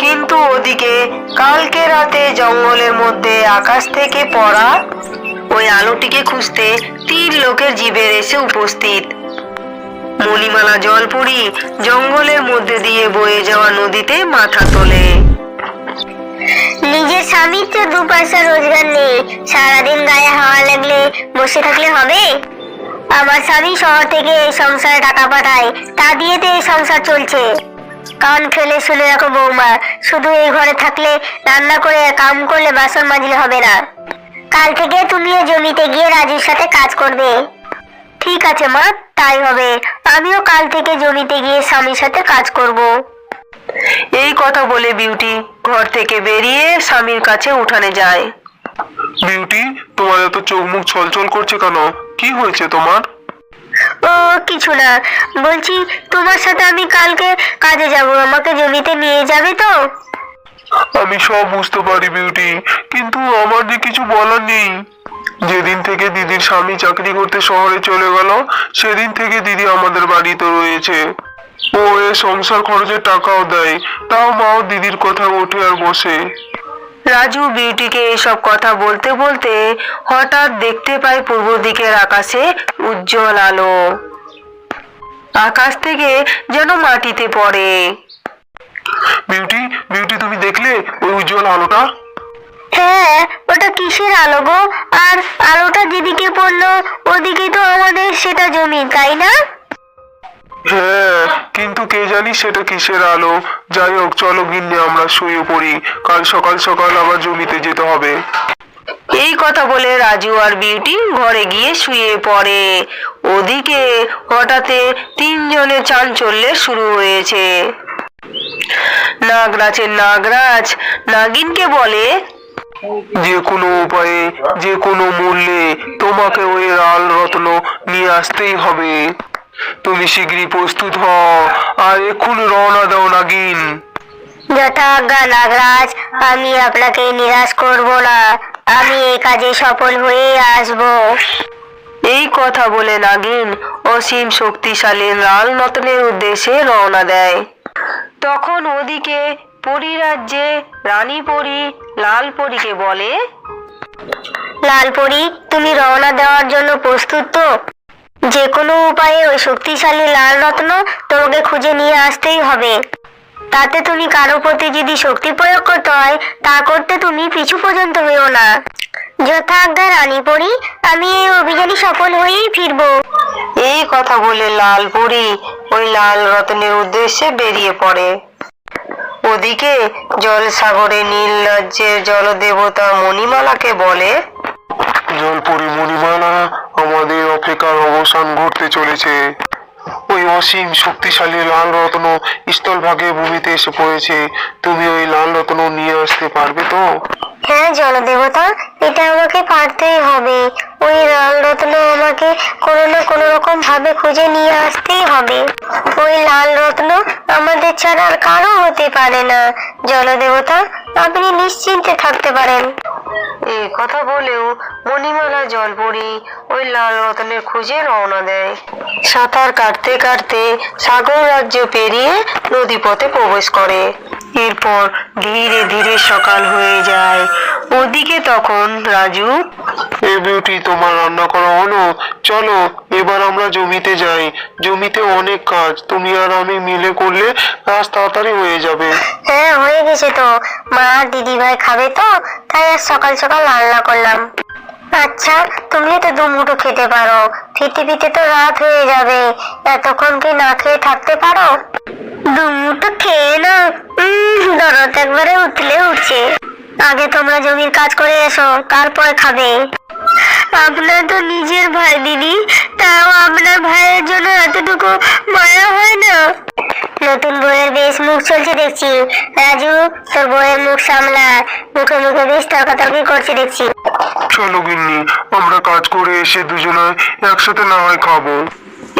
কিন্তু ওদিকে কালকে রাতে জঙ্গলের মধ্যে আকাশ থেকে পড়া ওই আলোটিকে খুঁজতে তিন লোকের জীবের এসে উপস্থিত। মণিমালা জলপুরি জঙ্গলের মধ্যে দিয়ে বয়ে যাওয়া নদীতে মাথা তোলে। নিজের স্বামীর তো দু পয়সা রোজগার নেই। সারাদিন গায়ে হাওয়া লাগলে বসে থাকলে হবে? আমার স্বামী শহর থেকে এই সংসারে টাকা পাঠায়, তা দিয়ে তো এই সংসার চলছে। কান ফেলে শুনে রাখো বৌমা শুধু এই ঘরে থাকলে রান্না করে কাম করলে বাসন মাজলে হবে না। কাল থেকে তুমিও জমিতে গিয়ে রাজুর সাথে কাজ করবে। ঠিক আছে মা তাই হবে। আমিও কাল থেকে জমিতে গিয়ে স্বামীর সাথে কাজ করব। এই কথা বলে বিউটি ঘর থেকে বেরিয়ে স্বামীর কাছে উঠানে যায়। বিউটি তোমার এত চোখ মুখ ছলছল করছে কেন? কি হয়েছে তোমার? ও, কিছু না। বলছি, তোমার সাথে আমি কালকে কাজে যাব। আমাকে জমিতে নিয়ে যাবে তো? আমি সব বুঝতে পারি, বিউটি। কিন্তু আমার যে কিছু বলার নেই। যেদিন থেকে দিদির স্বামী চাকরি করতে শহরে চলে গেল, সেদিন থেকে দিদি আমাদের বাড়িতে রয়েছে। ও এ সংসার খরচের টাকাও দেয়, তাও মাও দিদির কথা ওঠে আর বসে। রাজু বিউটিকে এসব কথা বলতে বলতে হঠাৎ দেখতে পায় পূর্ব দিকের আকাশে উজ্জ্বল আলো। আকাশ থেকে যেন মাটিতে পড়ে। বিউটি বিউটি তুমি দেখলে ওই উজ্জ্বল আলোটা? হ্যাঁ ওটা কিসের আলো গো? আর আলোটা যেদিকে পড়ল ওদিকে তো আমাদের সেটা জমি তাই না? হ্যাঁ কিন্তু কে জানি সেটা কিসের আলো। যাই হোক চলো গিন্নি আমরা শুয়ে পড়ি। কাল সকাল সকাল আবার জমিতে যেতে হবে। এই কথা বলে রাজু আর বিউটি ঘরে গিয়ে শুয়ে পড়ে। ওদিকে হঠাৎ তিনজনের চাঞ্চল্যের শুরু হয়েছে। নাগরাজের নাগরাজ নাগিনকে বলে যে কোনো উপায়ে যে কোনো মূল্যে তোমাকে ওই রাল রত্ন নিয়ে আসতেই হবে। তুমি শীঘ্রই প্রস্তুত হও আর এক্ষুনি রওনা দাও নাগিন। যথাজ্ঞা নাগরাজ আমি আপনাকে নিরাশ করব না। আমি এই কাজে সফল হয়ে আসব। এই কথা বলে নাগিন অসীম শক্তিশালী লাল নতনের উদ্দেশ্যে রওনা দেয়। তখন ওদিকে পরিরাজ্যে রানী পরি লাল পরীকে বলে লালপরি তুমি রওনা দেওয়ার জন্য প্রস্তুত তো? যে কোনো উপায়ে ওই শক্তিশালী লাল রত্ন তোমাকে খুঁজে নিয়ে আসতেই হবে। তাতে তুমি কারও প্রতি যদি শক্তি প্রয়োগ করতে হয়, তা করতে তুমি পিছু পর্যন্ত হইও না। যথাজ্ঞা রানী পরি আমি এই অভিযানে সফল হয়েই ফিরবো। এই কথা বলে লাল পরি ওই লাল রতনের উদ্দেশ্যে বেরিয়ে পড়ে। ওদিকে জলসাগরে নীল রাজ্যের জলদেবতা মণিমালাকে বলে জলপরি মণিমালা আমাদের অপেক্ষার অবসান ঘটতে চলেছে। ওই অসীম শক্তিশালী লাল রত্ন স্থলভাগে ভূমিতে এসে পড়েছে। তুমি ওই লাল রত্ন নিয়ে আসতে পারবে তো? হ্যাঁ জলদেবতা, এটা আমাকে পারতেই হবে। ওই লাল রত্ন আমাকে কোনো না কোনো রকম ভাবে খুঁজে নিয়ে আসতেই হবে। ওই লাল রত্ন আমাদের ছাড়া আর কারও হতে পারে না। জলদেবতা, আপনি নিশ্চিন্তে থাকতে পারেন। এই কথা বলেও মণিমালা জলপরি ওই লাল রতনের খুঁজে রওনা দেয়। সাঁতার কাটতে কাটতে সাগর রাজ্য পেরিয়ে নদীপথে প্রবেশ করে। এরপর ধীরে ধীরে সকাল হয়ে যায়। ওদিকে তখন রাজু এ বিউটি তোমার রান্না করা হলো? চলো এবার আমরা জমিতে যাই। জমিতে অনেক কাজ। তুমি আর আমি মিলে করলে কাজ তাড়াতাড়ি হয়ে যাবে। হ্যাঁ হয়ে গেছে তো। মা আর দিদি ভাই খাবে তো? তাই আজ সকাল সকাল রান্না করলাম। আচ্ছা তুমি তো দু মুঠো খেতে পারো। ফিরতে ফিরতে তো রাত হয়ে যাবে। এতক্ষণ কি না খেয়ে থাকতে পারো? দু মুঠো খেয়ে না উম, দরদ একবারে উঠলে উঠছে। আগে তোমরা জমির কাজ করে এসো তারপরে খাবে। আপনার তো নিজের ভাই দিদি। তাও আপনার ভাইয়ের জন্য এতটুকু মায়া হয় না? নতুন বইয়ের বেশ মুখ চলছে দেখছি। রাজু তোর বইয়ের মুখ সামলা মুখে মুখে বেশ তর্কাতর্কি করছে দেখছি। চলো গিন্নি আমরা কাজ করে এসে দুজনে একসাথে না হয় খাব।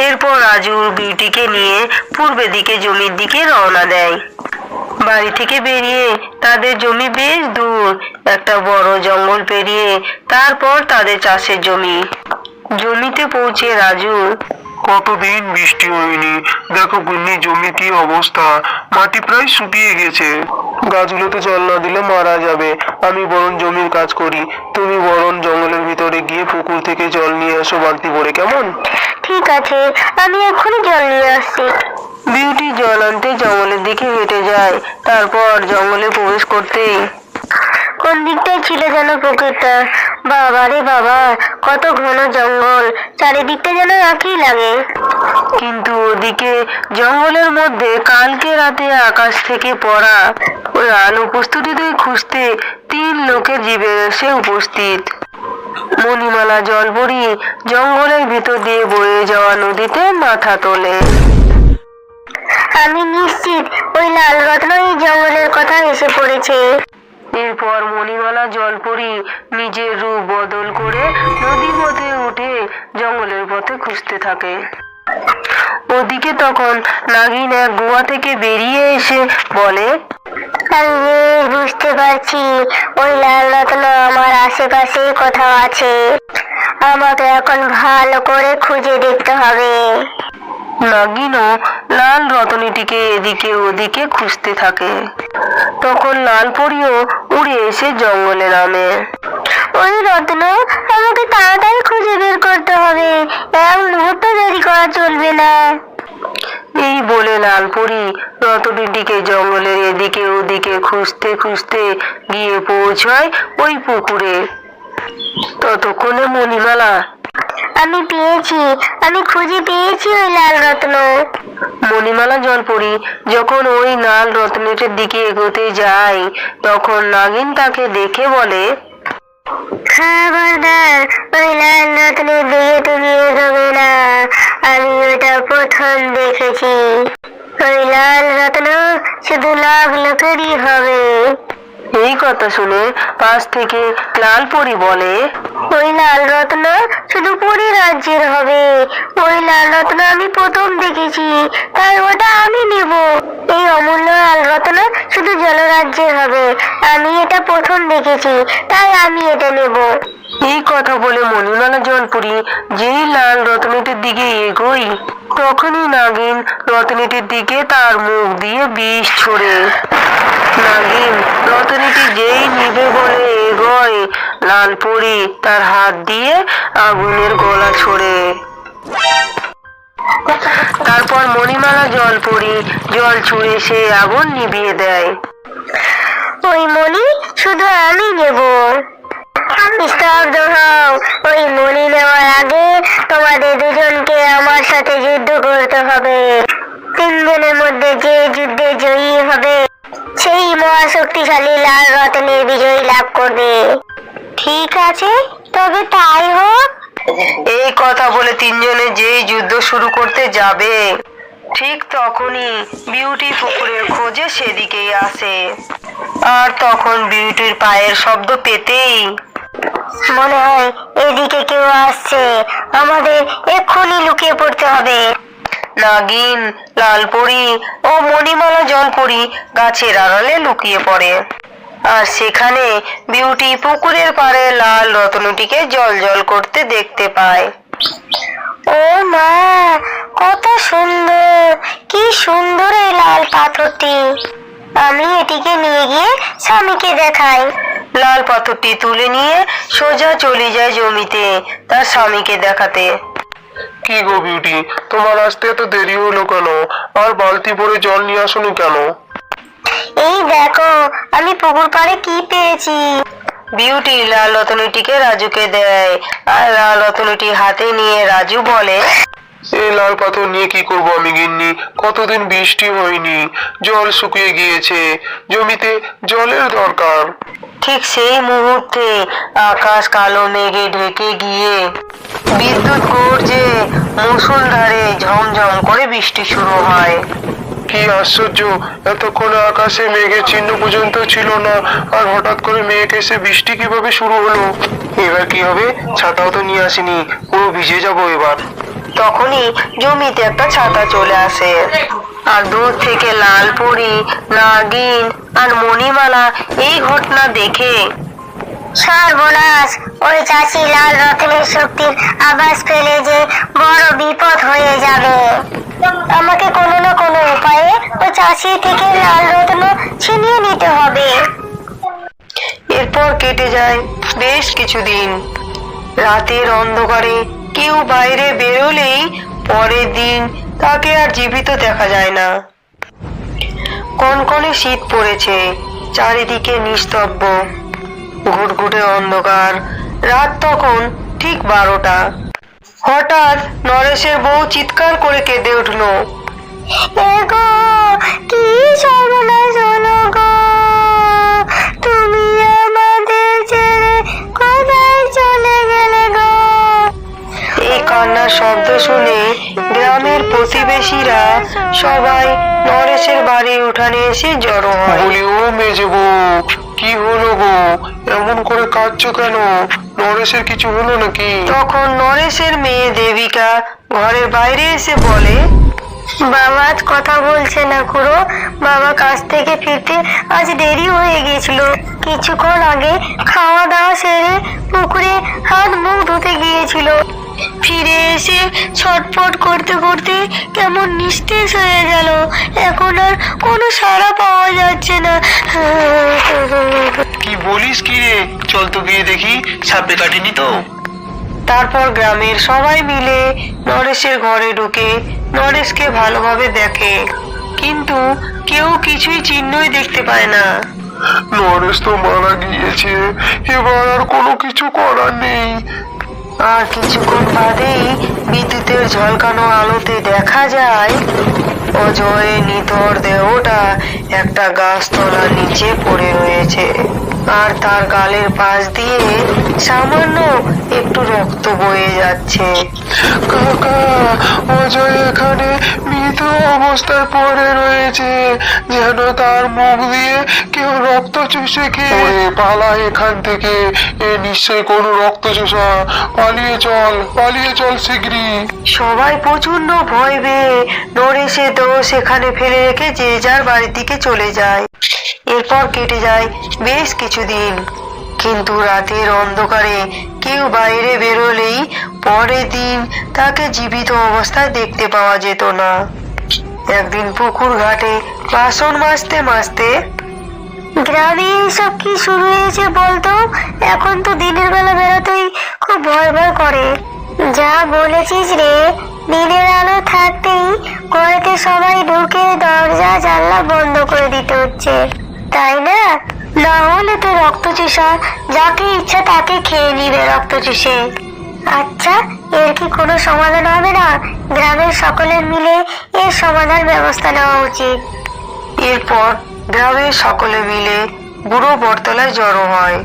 এরপর রাজু বিউটিকে নিয়ে পূর্বে দিকে জমির দিকে রওনা দেয়। বাড়ি থেকে বেরিয়ে তাদের জমি বেশ দূর, একটা বড় জঙ্গল পেরিয়ে তারপর তাদের চাষের জমি। জমিতে পৌঁছে রাজু কতদিন বৃষ্টি হয়নি? দেখো গুন্নি জমি কি অবস্থা? মাটি প্রায় শুকিয়ে গেছে। গাছগুলোতে জল না দিলে মারা যাবে। আমি বরং জমির কাজ করি। তুমি বরং জঙ্গলের ভিতরে গিয়ে পুকুর থেকে জল নিয়ে আসো বালতি ভরে কেমন? ঠিক আছে আমি এখনই জল নিয়ে আসছি। বিউটি জল আনতে জঙ্গলের দিকে হেঁটে যায়। তারপর জঙ্গলে প্রবেশ করতেই কোন দিকটায় ছিল যেন পুকুরটা বাবা রে বাবা, কত ঘন জঙ্গল। চারিদিকটা যেন একই লাগে। কিন্তু ওদিকে জঙ্গলের মধ্যে কালকে রাতে আকাশ থেকে পড়া আলো প্রস্তুতিতে খুঁজতে তিন লোকের জীবে এসে উপস্থিত। মণিমালা জলপরি জঙ্গলের ভিতর দিয়ে বয়ে যাওয়া নদীতে মাথা তোলে। আমি নিশ্চিত ওই লাল রত্ন এই জঙ্গলের কথা এসে পড়েছে। এরপর মণিমালা জলপরি নিজের রূপ বদল করে নদী পথে উঠে জঙ্গলের পথে খুঁজতে থাকে। ওদিকে তখন নাগিন এক গুহা থেকে বেরিয়ে এসে বলে বুঝতে পারছি, ওই লাল রত্ন আমার আশেপাশে কোথাও আছে। আমাকে এখন ভালো করে খুঁজে দেখতে হবে। নাগিনও লাল রতনীটিকে এদিকে ওদিকে খুঁজতে থাকে। তখন লাল পরিও উড়ে এসে জঙ্গলে নামে। ওই রত্ন আমাকে তাড়াতাড়ি খুঁজে বের করতে হবে। এক মুহূর্ত দেরি করা চলবে না। এই বলে লালপুরি রতনীটিকে জঙ্গলের এদিকে ওদিকে খুঁজতে খুঁজতে গিয়ে পৌঁছায় ওই পুকুরে। ততক্ষণে মণিমালা আমি পেয়েছি, আমি খুঁজে পেয়েছি ওই লাল রত্ন। মণিমালা জলপরি যখন ওই লাল রত্নটির দিকে এগোতে যায়, তখন নাগিন তাকে দেখে বলে, খবরদার, ওই লাল রত্নের দিকে তুমি এগোবে না। আমি ওটা প্রথম দেখেছি। ওই লাল রত্ন শুধু লাভ লোকেরই হবে। এই কথা শুনে পাশ থেকে লাল পরি বলে ওই লাল রত্ন শুধু পুরী রাজ্যের হবে। ওই লাল রত্ন আমি প্রথম দেখেছি তাই ওটা আমি নেব। এই অমূল্য লাল রত্ন শুধু জলরাজ্যের হবে। আমি এটা প্রথম দেখেছি তাই আমি এটা নেব। এই কথা বলে মণিমালা জলপুরি যেই লাল রত্নটির দিকে এগোই তখনই নাগিন রত্নটির দিকে তার মুখ দিয়ে বিষ ছড়ে। নাগিন রত্নটি যেই নিবে বলে এগোয়। লালপুরি তার হাত দিয়ে আগুনের গলা ছড়ে। তারপর মণিমালা জলপুরি, জল ছুঁড়ে সে আগুন নিভিয়ে দেয়। ওই মণি, শুধু আমি নেব। ওই মণি নেওয়ার আগে তোমাদের দুজনকে আমার সাথে যুদ্ধ করতে হবে। তিনজনের মধ্যে যে যুদ্ধে জয়ী হবে। সেই মহাশক্তিশালী লাল রত্নের বিজয়ী লাভ করবে। ঠিক আছে তবে তাই হোক। এই কথা বলে তিনজনে যেই যুদ্ধ শুরু করতে যাবে ঠিক তখনই বিউটি পুকুরের খোঁজে সেদিকেই আসে। আর তখন বিউটির পায়ের শব্দ পেতেই মনে হয় এদিকে কেউ আসছে আমাদের এক্ষুনি লুকিয়ে পড়তে হবে। নাগিন, লালপরি ও মণিমালা জলপরি গাছের আড়ালে লুকিয়ে পড়ে। আর সেখানে বিউটি পুকুরের পাড়ে লাল রত্নটিকে জল জল করতে দেখতে পায়। ও মা, কত সুন্দর, কি সুন্দর এই লাল পাথরটি। আমি এটিকে নিয়ে গিয়ে স্বামীকে দেখাই। লাল পাথরটি তুলে নিয়ে সোজা চলে যায় জমিতে তার স্বামীকে দেখাতে। কি গো বিউটি তোমার আসতে এত দেরি হলো কেন? আর বালতি ভরে জল নিয়ে আসোনি কেন? এই দেখো আমি পুকুর পাড়ে কি পেয়েছি? বিউটি লাল রতনীটিকে রাজুকে দেয়। আর লাল রতনীটি হাতে নিয়ে রাজু বলে এই লাল পাথর নিয়ে কি করব আমি গিন্নি? কতদিন বৃষ্টি হয়নি। জল শুকিয়ে গিয়েছে। জমিতে জলের দরকার। ঠিক সেই মুহূর্তে আকাশ কালো মেঘে ঢেকে গিয়ে বিদ্যুৎ গর্জে মুষলধারে ঝমঝম করে বৃষ্টি শুরু হয়। কি আশ্চর্য! এতক্ষণে আকাশে মেঘের চিহ্ন পর্যন্ত ছিল না আর হঠাৎ করে মেঘ এসে বৃষ্টি কীভাবে শুরু হলো? এবার কি হবে? ছাতাও তো নিয়ে আসিনি পুরো ভিজে যাব এবার। তখনই জমিতে একটা ছাতা চলে আসে। আর দূর থেকে লাল পরি নাগিন আর মণিমালা এই ঘটনা দেখে। সর্বনাশ ওই চাষি লাল রতনের শক্তির পেলে যে বড় বিপদ হয়ে যাবে। আমাকে কোনো না কোনো উপায়ে ওই চাষি থেকে লাল রত্ন ছিনিয়ে নিতে হবে। এরপর কেটে যায় বেশ কিছুদিন। রাতের অন্ধকারে কেউ বাইরে বেরোলেই পরের দিন তাকে আর জীবিত দেখা যায় না। কনকনে শীত পড়েছে, চারিদিকে নিস্তব্ধ। ঘুটঘুটে অন্ধকার, রাত তখন ঠিক বারোটা। হঠাৎ নরেশের বউ চিৎকার করে কেঁদে উঠল কি সর্বনাশ হলো গো? কান্নার শব্দ শুনে গ্রামের প্রতিবেশীরা সবাই নরেশের বাড়ির উঠানে এসে জড়ো হয়। বলি ও মেজে বউ কি হলো গো? এমন করে কাঁদছো কেন? নরেশের কিছু হলো নাকি? তখন নরেশের মেয়ে দেবিকা ঘরের বাইরে এসে বলে বাবা আজ কথা বলছে না খুড়ো। বাবা কাজ থেকে ফিরতে আজ দেরি হয়ে গিয়েছিল। কিছুক্ষণ আগে খাওয়া দাওয়া সেরে পুকুরে হাত মুখ ধুতে গিয়েছিল। ফিরে এসে ছটফট করতে করতে কেমন নিস্তেজ হয়ে গেল। এখন আর কোনো সাড়া পাওয়া যাচ্ছে না। কি বলিস কি রে? চল তো গিয়ে দেখি সাপে কাটেনি তো। তারপর গ্রামের সবাই মিলে নরেশের ঘরে ঢুকে নরেশকে ভালোভাবে দেখে। কিন্তু কেউ কিছুই চিহ্নই দেখতে পায় না। নরেশ তো মারা গিয়েছে। এবার আর কোনো কিছু করার নেই। আর কিছুক্ষণ বাদেই বিদ্যুতের ঝলকানো আলোতে দেখা যায় অজয়ের নিথর দেহটা একটা গাছতলার নিচে পড়ে রয়েছে। আর তার গালের পাশ দিয়ে সামান্য একটু রক্ত বয়ে যাচ্ছে। কাকা অজয় এখানে মৃত অবস্থায় পড়ে রয়েছে। যেন তার মুখ দিয়ে কেউ রক্ত চুষে খেয়ে পালা এখান থেকে। এ নিশ্চয়ই কোনো রক্ত চোষা। পালিয়ে চল পালিয়ে চল শীঘ্রই সবাই প্রচণ্ড ভয় পেয়ে নরেশের দোষ সেখানে ফেলে রেখে যে যার বাড়ির দিকে চলে যায়। এরপর কেটে যায় বেশ কিছুদিন। কিন্তু রাতের অন্ধকারে কেউ বাইরে বেরোলেই পরের দিন তাকে জীবিত অবস্থায় দেখতে পাওয়া যেত না। একদিন পুকুর ঘাটে বাসন মাজতে মাজতে, গ্রামে এসব কি শুরু হয়েছে বলতো? এখন তো দিনের বেলা বেরোতেই খুব ভয় ভয় করে। যা বলেছিস রে, দিনের আলো থাকতেই ঘরেতে সবাই ঢুকে দরজা জানলা বন্ধ করে দিতে হচ্ছে। তাই না? না হলে তো রক্ত চুষা যাকে ইচ্ছা তাকে খেয়ে নিবে রক্ত চুষে। আচ্ছা এর কি কোনো সমাধান হবে না? গ্রামের সকলের মিলে এর সমাধান ব্যবস্থা নেওয়া উচিত। এরপর গ্রামের সকলে মিলে বুড়ো বটতলায় জড়ো হয়।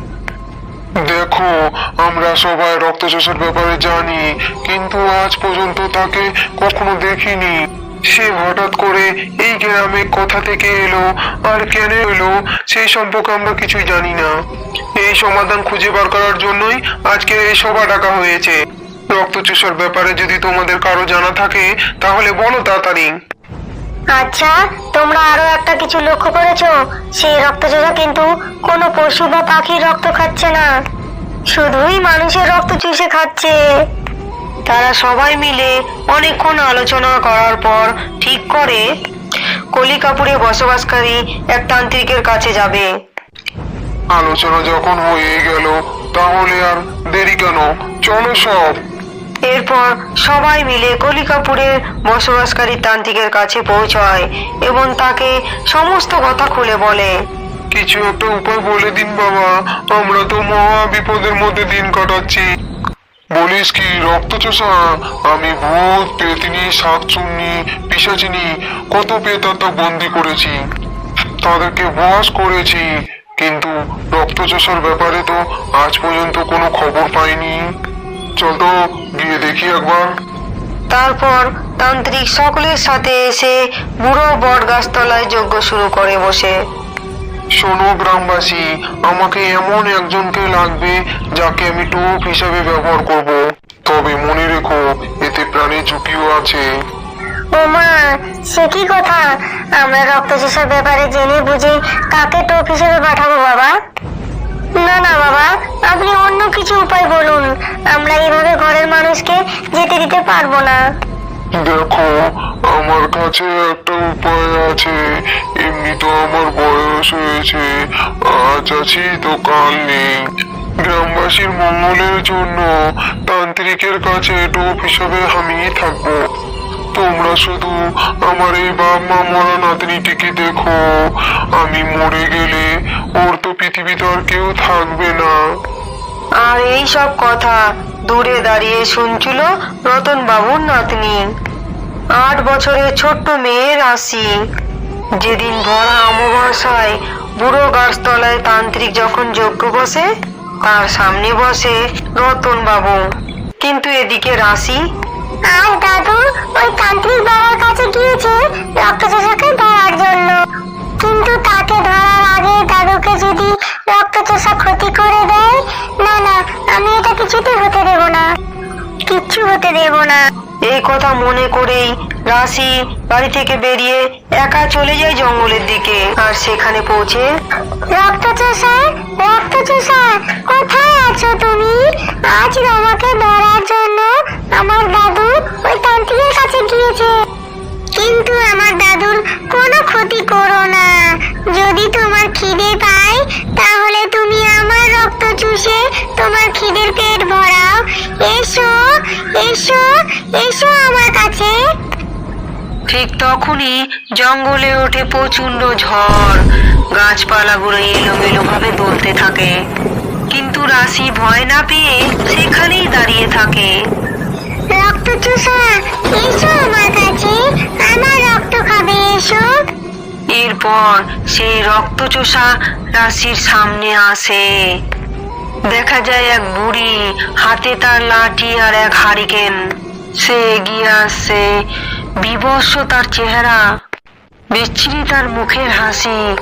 দেখো আমরা সবাই রক্তচোষার ব্যাপারে জানি কিন্তু আজ পর্যন্ত তাকে কখনো দেখিনি। সে হঠাৎ করে এই গ্রামে কোথা থেকে এলো আর কেন এলো সেই সম্পর্কে আমরা কিছুই জানি না। এই সমাধান খুঁজে বার করার জন্যই আজকে এই সভা ডাকা হয়েছে। রক্তচোষার ব্যাপারে যদি তোমাদের কারও জানা থাকে, তাহলে বলো তাড়াতাড়ি। আচ্ছা তোমরা আরও একটা কিছু লক্ষ্য করেছ? সেই রক্তচোষা কিন্তু কোনো পশু বা পাখির রক্ত খাচ্ছে না। শুধুই মানুষের রক্ত চুষে খাচ্ছে। তারা সবাই মিলে অনেকক্ষণ আলোচনা করার পর ঠিক করে কলিকাপুরে বসবাসকারী এক তান্ত্রিকের কাছে যাবে। আলোচনা যখন হয়ে গেল তাহলে আর দেরি কেন? চলো সব। এরপর সবাই মিলে কলিকাপুরের বসবাসকারী তান্ত্রিকের কাছে পৌঁছায় এবং তাকে সমস্ত কথা খুলে বলে। কিছু একটা উপায় বলে দিন বাবা আমরা তো মহা বিপদের মধ্যে দিন কাটাচ্ছি। বলিস কি, রক্তচোষা? আমি ভূত, পেতিনি, শাকচুন্নি, পিসাচিনি, কত পেতাত্মা বন্দি করেছি। তাদেরকে বস করেছি, কিন্তু রক্তচোষার ব্যাপারে তো আজ পর্যন্ত কোনো খবর পাইনি। চল তো, গিয়ে দেখি একবার। তারপর তান্ত্রিক সকলের সাথে এসে বুড়ো বট গাছতলায় যজ্ঞ শুরু করে বসে। শোনো গ্রামবাসী আমাকে এমন একজনকে লাগবে যাকে আমি টোপ হিসাবে ব্যবহার করব। তবে মনে রেখো এতে প্রাণের ঝুঁকিও আছে। ও মা সে কি কথা? আমরা রক্তচোষার ব্যাপারে জেনে বুঝে কাকে টোপ হিসেবে পাঠাবো বাবা? না না বাবা আপনি অন্য কিছু উপায় বলুন। আমরা এভাবে ঘরের মানুষকে যেতে দিতে পারব না। দেখো আমার কাছে একটা উপায় আছে। এমনি তো আমার বয়স হয়েছে। আজ আছি তো কাল নেই। গ্রামবাসীর মঙ্গলের জন্য তান্ত্রিকের কাছে টোপ হিসাবে আমিই থাকব। তোমরা শুধু আমার এই বাপ মা মরা নাতনিটিকে দেখো? আমি মরে গেলে ওর তো পৃথিবীতে আর কেউ থাকবে না। আর এই সব কথা দূরে দাঁড়িয়ে শুনছিল রতন বাবুর নাতনি। আট বছরের ছোট্ট মেয়ে রাশি। যেদিন ভরা অমাবস্যায় বুড়ো গাছতলায় তান্ত্রিক যখন যজ্ঞ বসে, তার সামনে বসে রতন বাবু কিন্তু এদিকে রাশি আর দাদু, ওই তান্ত্রিক বাবার কাছে গিয়েছে রক্তচোষাকে ধরার জন্য। কিন্তু তাকে ধরার আগে দাদুকে যদি রক্তচোষা ক্ষতি করে দেয়, না না, আমি এটা কিছুতেই হতে দেব না। কিচ্ছু হতে দেব না। এই কথা মনে করেই রাশি বাড়ি থেকে বেরিয়ে একা চলে যায় জঙ্গলের দিকে। আর সেখানে পৌঁছে রক্তচোষা রক্তচোষা কোথায় আছো তুমি? আজ আমাকে ধরার জন্য আমার দাদু ওই তান্ত্রিকের কাছে গিয়েছে। কিন্তু আমার দাদুর কোনো ক্ষতি করো না। যদি তোমার খিদে পায় ঠিক তখনই জঙ্গলে ওঠে প্রচণ্ড ঝড়। গাছপালাগুলো এলোমেলো ভাবে দুলতে থাকে। কিন্তু রাশি ভয় না পেয়ে সেখানেই দাঁড়িয়ে থাকে। রক্ত চুষা এসো আমার কাছে আমার রক্ত খাবে এসো। এরপর সেই রক্তচোষা রাশির সামনে আসে। দেখা যায় এক বুড়ি হাতে তার লাঠি আর এক হারিকেন। সে এগিয়ে আসছে বিবস্ব তার চেহারা বিচ্ছিরি তার মুখের হাসি।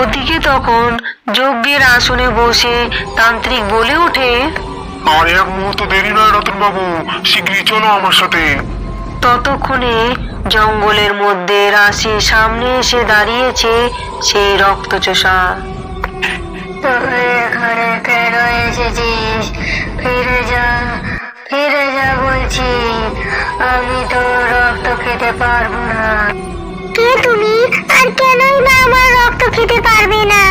ওদিকে তখন যজ্ঞের আসনে বসে তান্ত্রিক বলে ওঠে আর এক মুহূর্ত দেরি নয় রতন বাবু শীঘ্রই চলো আমার সাথে। ততক্ষণে জঙ্গলের মধ্যে রাশি সামনে এসে দাঁড়িয়েছে সেই রক্তচোষা। তুই এখানে কেন এসেছিস ফিরে যা ফিরে যা বলছি আমি তো রক্ত খেতে পারব না। কে তুমি? আর কেনই বা আমার রক্ত খেতে পারবে না?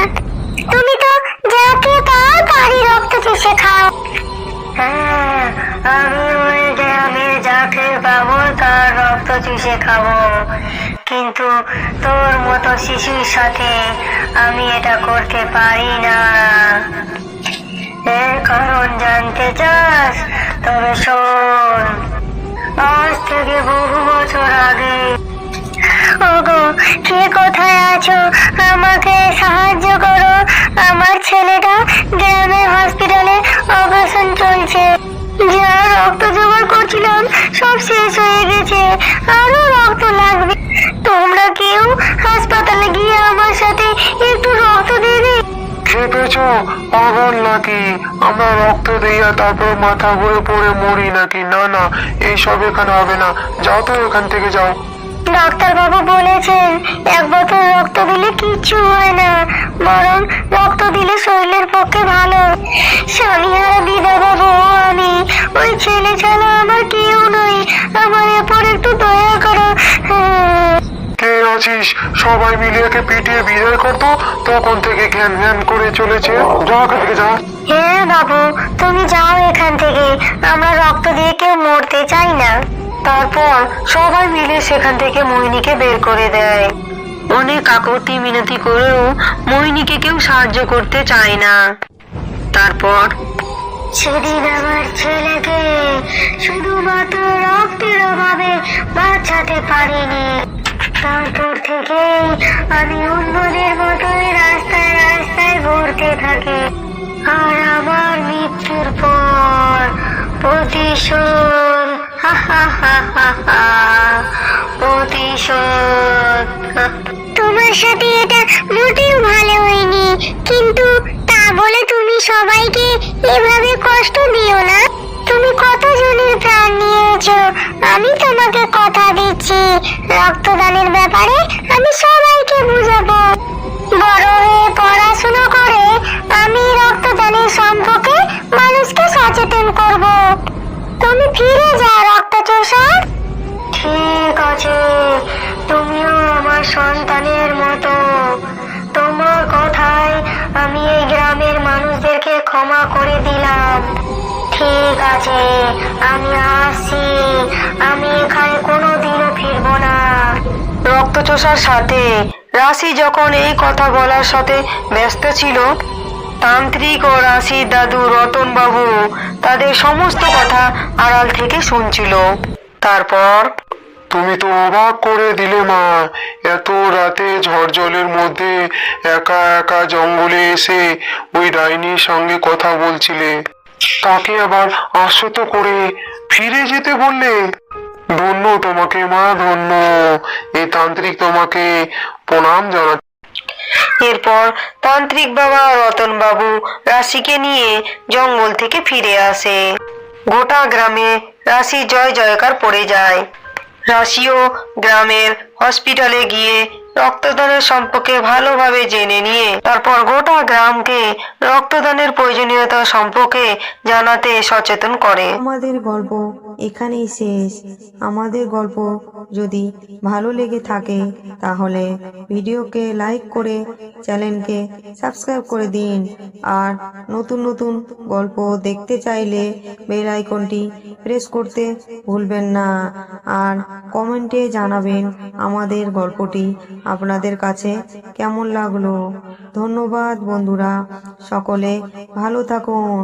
তুমি তো যাকে পাও তারই রক্ত চুষে খাও। হ্যাঁ আমি ওই গ্রামে যাকে পাবো তার রক্ত চুষে খাব। কিন্তু তোর মতো শিশুর সাথে আমি এটা করতে পারি না। এর কারণ জানতে চাস? তবে শোন, আজ থেকে বহু বছর আগে ওগো, কে কোথায় আছো? আমাকে সাহায্য করো। আমার ছেলেটা গ্রামের হসপিটালে অপারেশন চলছে। যা রক্ত জোগাড় করছিলাম, সব শেষ হয়ে গেছে। আরও রক্ত লাগবে। তোমরা কেউ হাসপাতালে গিয়ে আমার সাথে একটু রক্ত দেবে খেপেছো পাগল নাকি? আমরা রক্ত তারপর মাথা ঘুরে পড়ে মরি নাকি? না না এইসব এখানে হবে না। যাও তো এখান থেকে যাও। ডাক্তার বাবু বলেছেন এক বোতল রক্ত দিলে কিচ্ছু হয় না বরং রক্ত দিলে শরীরের পক্ষে ভালো। স্বামী আর বিধবা বউ আমি ওই ছেলে ছাড়া আমার কেউ নই। আমার এরপর একটু দয়া করো। আছিস? সবাই মিলে একে পিটিয়ে বিদায় করতো তখন থেকে জ্ঞান জ্ঞান করে চলেছে। যা এখান থেকে যা। হ্যাঁ বাবু তুমি যাও এখান থেকে। আমরা রক্ত দিয়ে কেউ মরতে চাই না। তারপর সবাই মিলে সেখান থেকে মোহিনীকে বের করে দেয়। অনেক কাকতি মিনতি করেও মোহিনীকে কেউ সাহায্য করতে চায় না। তারপর সেদিন আমার ছেলেকে শুধুমাত্র রক্তের অভাবে বাঁচাতে পারিনি। তারপর থেকেই আমি অন্যদের মতোই রাস্তায় রাস্তায় ঘুরতে থাকি। আর আমার মৃত্যুর পর প্রতিশোধ প্রতিশোধ। তোমার সাথে এটা মোটেও ভালো হয়নি, কিন্তু তা বলে তুমি সবাইকে এভাবে কষ্ট দিও না। তুমি কত কতজনের প্রাণ? নিয়েছো আমি তোমাকে কথা দিচ্ছি। রক্তদানের ব্যাপারে আমি সবাইকে বুঝাবো। বড় হয়ে পড়াশোনা করে আমি রক্তদানের সম্পর্কে মানুষকে সচেতন করব। তুমি ফিরে যাও রক্তচোষা। ঠিক আছে, তুমিও আমার সন্তানের মতো। তোমার কথায় আমি এই গ্রামের মানুষদেরকে ক্ষমা করে দিলাম। ঠিক আছে, আমি আসছি। আমি এখানে কোনোদিনও ফিরবো না। রক্তচোষার সাথে রাশি যখন এই কথা বলার সাথে ব্যস্ত ছিল, তান্ত্রিক ও রাশির দাদু রতন বাবু তাদের সমস্ত কথা আড়াল থেকে শুনছিল। তারপর, তুমি তো অবাক করে দিলে মা, এত রাতে ঝড় জলের মধ্যে একা একা জঙ্গলে এসে ওই ডাইনির সঙ্গে কথা বলছিলে। তাকে আবার আশ্বত করে ফিরে যেতে বললে, ধন্য তোমাকে মা, ধন্য। এই তান্ত্রিক তোমাকে প্রণাম জানাচ্ছে। এরপর তান্ত্রিক বাবা রতন বাবু রাশিকে নিয়ে জঙ্গল থেকে ফিরে আসে। গোটা গ্রামে রাশি জয় জয়কার পড়ে যায়। রাশিও গ্রামের হসপিটালে গিয়ে রক্তদানের সম্পর্কে ভালোভাবে জেনে নিয়ে তারপর গোটা গ্রামকে রক্তদানের প্রয়োজনীয়তা সম্পর্কে জানাতে সচেতন করে। আমাদের গল্প এখানেই শেষ। আমাদের গল্প যদি ভালো লেগে থাকে, তাহলে ভিডিওকে লাইক করে চ্যানেলকে সাবস্ক্রাইব করে দিন। আর নতুন নতুন গল্প দেখতে চাইলে বেল আইকনটি প্রেস করতে ভুলবেন না। আর কমেন্টে জানাবেন আমাদের গল্পটি আপনাদের কাছে কেমন লাগল? ধন্যবাদ বন্ধুরা সকলে ভালো থাকুন।